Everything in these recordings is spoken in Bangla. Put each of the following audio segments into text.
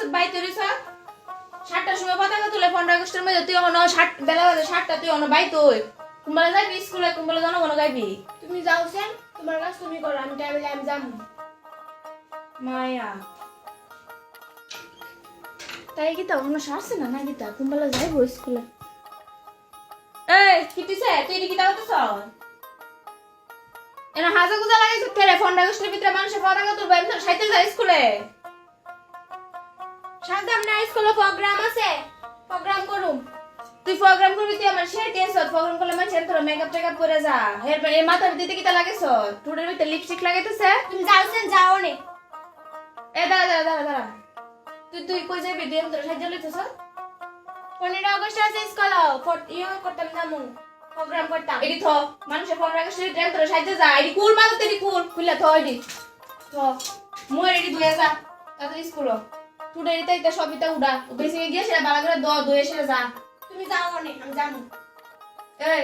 গেছিস বাইতে রইছ? সাতটার সময় পতাকা তুলে পনেরো আগস্টের মধ্যে তুই অন ষাট বেলা বাজে সাতটা তুই অন বাইতে হই। কুম্বালা যাবি স্কুলে? কুম্বালা জনগণ গাইবি? তুমি যাও সেন তোমার কাজ তুমি করো আমি টাইমে আমি যাব মায়া। তাই কি তা অন্য সারছে না কুম্বালা যাইবো স্কুলে। এই কি তুই এদিকে দাও তো এনা হাজা গুজা লাগাইছে ফেরে পনেরো আগস্টের ভিতরে মানুষের পতাকা তুলবে আমি সাইতে যাই স্কুলে। সাবধান না স্কুলে প্রোগ্রাম আছে। প্রোগ্রাম করুম। তুই প্রোগ্রাম করবি তুই আমার সেই টেন্স প্রোগ্রাম করলে মানে তোর মেকআপ টেকআপ করে যা। এরপর এই মাথার দিতে কি তা লাগেছ? টুডের ভিতরে লিপস্টিক লাগাইতেছে? তুমি যাও সেন যাও নে। এ দাঁড়া দাঁড়া দাঁড়া দাঁড়া। তুই তুই কই যাবি? দিয়ে তোর সাহায্য লইতেছ? পনেরো আগস্ট আছে স্কুল। ইয়ে করতাম যাব প্রোগ্রাম করতাম। এডি থ। মানুষের ফোন রাখে সেই ট্রেন তোর সাহায্য যা। এডি কুল মাল তেরি কুল। খুলে থ এডি থ। মই এডি দুয়ে যা তাড়াতাড়ি স্কুল টুডে এডিতে এটা সবিতা উড়া। বেশি গিয়ে সেটা বালা করে দ দুয়ে সেটা যা। তুমি যাও নে আমি যাব। এই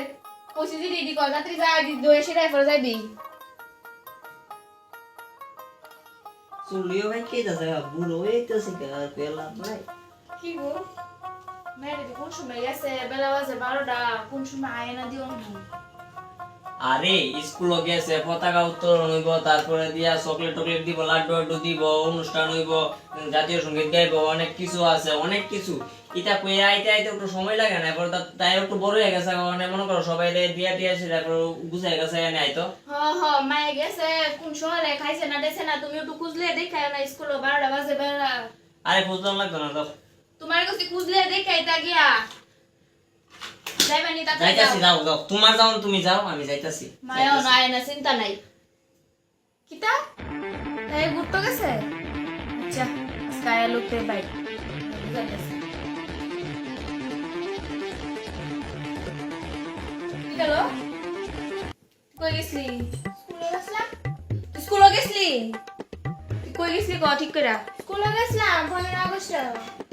কইছি যে রেডি কর তাড়াতাড়ি যা দুয়ে সেটা এরপর যাইবি। চুলিও ভাই কে যাচ্ছে? বুড়ো হইতেছে পেলাম নাই। কি গো? ম্যারেজ কোন সময় গেছে? বেলা বাজে বারোটা কোন সময় আয় না দিও না আরে স্কুল গেছে পতাকা উত্তোলন হইব তারপরে দিয়া চকলেট টকলেট দিব লাড্ডু আড্ডু দিব অনুষ্ঠান হইব জাতীয় সংগীত গাইব অনেক কিছু আছে অনেক কিছু। ইটা কই আইতে আইতে একটু সময় লাগে না এরপর তাই একটু বড় হয়ে গেছে মানে মনে করো সবাই দিয়া টিয়া সে তারপর গুছাই গেছে এনে আইতো। হ হ মায়ে গেছে কোন সময় খাইছে না দেছে না তুমি একটু খুঁজলে দেখাই না স্কুল বারোটা বাজে বেলা। আরে বুঝলাম লাগতো না তো তোমার কাছে খুঁজলে দেখাই তা গিয়া। যাইবানি তাতে যাইতাছি যাও যাও। তোমার যাও তুমি যাও আমি যাইতাছি। মায়াও না চিন্তা নাই। কিতা? তাই ঘুরতে গেছে? আচ্ছা স্কাই লুকতে বাই কি গেল কই গেছলি? স্কুলে গেছিলাম। স্কুলে গেছলি? কই গেছলি ক ঠিক করে স্কুলে গেছিলাম পনেরো আগস্ট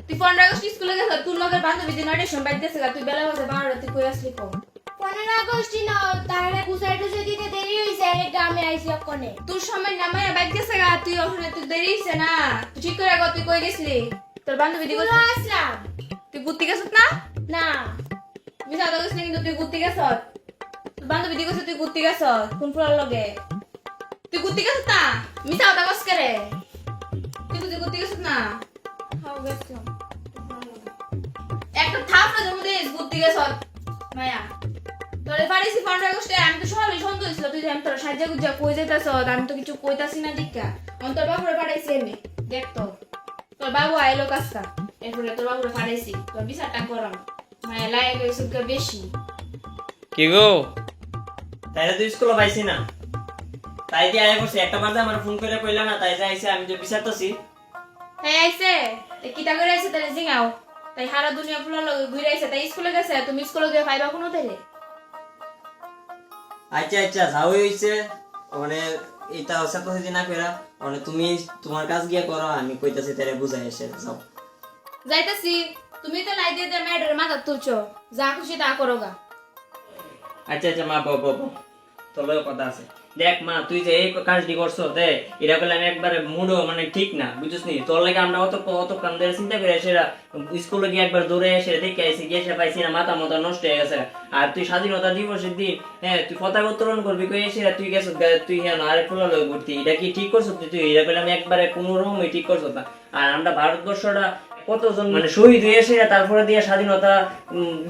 তুই পনেরো আগস্ট স্কুলে গেছ তোর লগের বান্ধবী দিন অডিশন বাইতেছে তুই বেলা বাজে বারোটা তুই কই আসলি কম পনেরো আগস্ট না তাহলে গুছাই টুসাই দিতে দেরি হয়েছে এই গ্রামে আইসি অকনে। তোর সময় নামায় বাইক গেছে গা তুই ওখানে তুই দেরি হইছে না। তুই ঠিক করে গো তুই কই গেছলি? তোর বান্ধবী স্কুলে আসলাম। তুই ঘুরতে গেছত না? না। মিছা কথা কইছিস কিন্তু তুই ঘুরতে গেছত? তোর বান্ধবী দিকে তুই ঘুরতে গেছত কোন ফুলার লগে? তুই ঘুরতে গেছত না? মিছা কথা কস করে তুই তুই ঘুরতে গেছত না? হাও গেছিলাম। একটা ঘুরতে গেছত মায়া তোরে পারিছি পনেরো আগস্টে আমি তো সবাই সন্দেহ তুই আমি তোর সাহায্য গুজা কই আমি তো কিছু কইতাছি না দীক্ষা আমি তোর বাবুরে পাঠাইছি এমনি দেখ তো। তোর বাবু আইলো কাজটা এরপরে তোর বাবুরে পাঠাইছি। তোর বিচারটা করাম। মায়া লাগে গেছে বেশি। কি গো? তাইলে তুই স্কুলে পাইছি না। তাই দিয়ে আয় করছি? একটা বাজে আমার ফোন করে কইলা না তাই যে আইছে আমি যে বিচারতেছি। তাই আইছে? কিতা করে আইছে তাহলে জিঙাও তাই সারা দুনিয়া ফুলার লগে ঘুরে আইছে তাই স্কুলে গেছে তুমি স্কুলে গিয়ে পাইবা কোনো তাইলে আচ্ছা আচ্ছা যাও হইছে। মানে এটা সাথে সাথে না কইরা মানে তুমি তোমার কাজ গিয়া করো আমি কইতাছি তারে বুঝাই এসে যাও। যাইতাছি। তুমি তো লাই দিয়ে মেয়েটার মাথা তুলছো। যা খুশি তা করো গা। আচ্ছা আচ্ছা মা বাবা বাবা তোর কথা আছে। দেখ মা, তুই যে এই কাজটি করছ, দে, এটা করলে আমি একবারে মুডও মানে ঠিক না বুঝছিস নি তোর লাগে আমরা অত অত কাম ধরে চিন্তা করে সেরা স্কুলে গিয়ে একবার দৌড়ে এসে দেখে আইসি গিয়ে এসে পাইছি না, মাথা মতো নষ্ট হয়ে গেছে। আর তুই স্বাধীনতা দিবসের দিন হ্যাঁ তুই পতাকা উত্তোলন করবি কই এসে তুই গেছ তুই হ্যাঁ আরেক ফুলা লগে ঘুরতি। এটা কি ঠিক করছ তুই? তুই, এটা করলে আমি একবারে কোনো রকমই ঠিক করছ না। আর আমরা ভারতবর্ষটা কতজন মানে শহীদ হয়ে এসে তারপরে দিয়ে স্বাধীনতা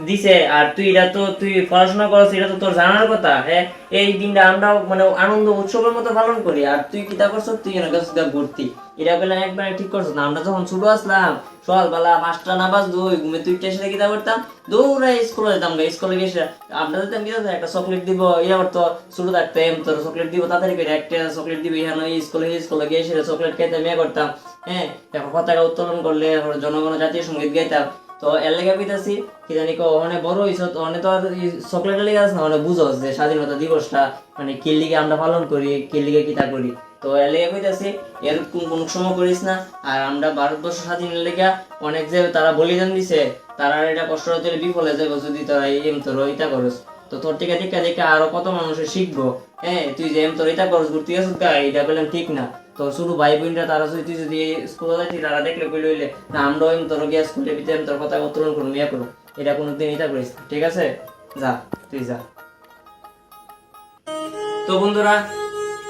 দিছে। আর তুই এটা তো, তুই পড়াশোনা করছ এটা তো তোর জানার কথা হ্যাঁ? এই দিনটা আমরা মানে আনন্দ উৎসবের মতো পালন করি। আর তুই কিতা করছ? তুই এনে কাছে ভর্তি। এটা বলে একবার ঠিক করছ না। আমরা যখন ছোট আসলাম, সকালবেলা পাঁচটা না বাজ দুই ঘুমে তুই টেসে কিতা করতাম? দৌড়ে স্কুলে যেতাম গা। স্কুলে গেছে আমরা যেতাম কি একটা চকলেট দিব, ইয়া করতো, ছোট থাকতে তোর চকলেট দিব, তাড়াতাড়ি করে একটা চকলেট দিব ইহানো স্কুলে স্কুলে গিয়ে চকলেট খাইতাম ইয়া করতাম। হ্যাঁ পতাকা উত্তোলন করলে জনগণ জাতীয় সংগীত গাইতাম তো এর লেগে পিতাছি কি জানি কো বড় হইছো, তো আর চকলেট লেগে আছে না যে স্বাধীনতা দিবসটা মানে কি লিগে আমরা পালন করি কি লিগে কিতা করি। তো এর লেগে এর সময় করিস না, আর আমরা ভারতবর্ষ স্বাধীনের লেগে অনেক যে তারা বলিদান দিছে, তারা এটা কষ্ট হতে বিফলে যাবে যদি তোরা এম তোর ইটা করস। তো তোর টিকা টিকা দেখে আরও কত মানুষের শিখব হ্যাঁ তুই যে এম তোর এটা করস, ঘুরতে এটা বললাম ঠিক না। তোর ছোট ভাই বোনরা তারা যদি যদি স্কুলে যাচ্ছি তারা দেখলে কইলে হইলে, না আমরাও এম তোর গিয়ে স্কুলে ভিতরে তোর কথা উত্তরণ করুন ইয়া করুন এটা কোনোদিন এটা করিস ঠিক আছে? যা, তুই যা। তো বন্ধুরা,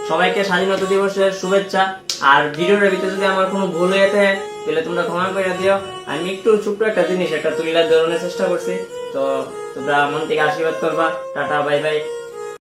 সবাইকে স্বাধীনতা দিবসের শুভেচ্ছা। আর ভিডিওটার ভিতরে যদি আমার কোনো ভুল হয়ে থাকে, তাহলে তোমরা ক্ষমা করে দিও। আমি একটু ছোট্ট একটা জিনিস, একটা তুলিলার ধরনের চেষ্টা করছি। তো তোমরা মন থেকে আশীর্বাদ করবা। Tata bye bye